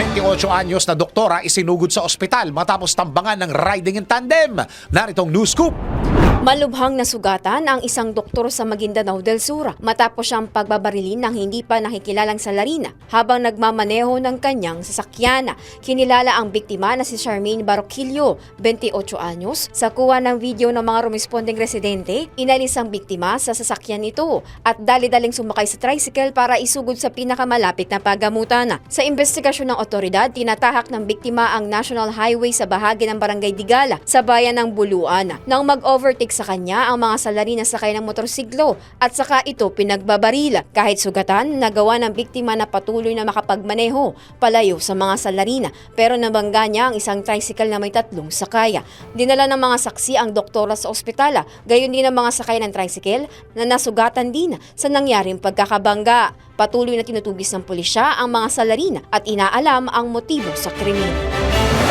28 anyos na doktora isinugod sa ospital matapos tambangan ng riding in tandem. Naritong news scoop. Malubhang nasugatan ang isang doktor sa Maguindanao del Sur matapos siyang pagbabarilin ng hindi pa nakikilalang salarina habang nagmamaneho ng kanyang sasakyan. Kinilala ang biktima na si Charmaine Baroquillo, 28 anyos. Sa kuha ng video ng mga rumesponding residente, inalis ang biktima sa sasakyan nito at dali-daling sumakay sa tricycle para isugod sa pinakamalapit na pagamutan. Sa investigasyon ng otoridad, tinatahak ng biktima ang National Highway sa bahagi ng Barangay Digala sa bayan ng Buluan. Nang mag-overtake sa kanya ang mga salari na sakay ng motorsiklo at saka ito pinagbabarila. Kahit sugatan, nagawa ng biktima na patuloy na makapagmaneho palayo sa mga salarina pero nabangga niya ang isang tricycle na may tatlong sakaya. Dinala ng mga saksi ang doktora sa ospitala, gayon din ang mga sakay ng tricycle na nasugatan din sa nangyaring pagkakabangga. Patuloy na tinutugis ng pulisya ang mga salarina at inaalam ang motibo sa krimen.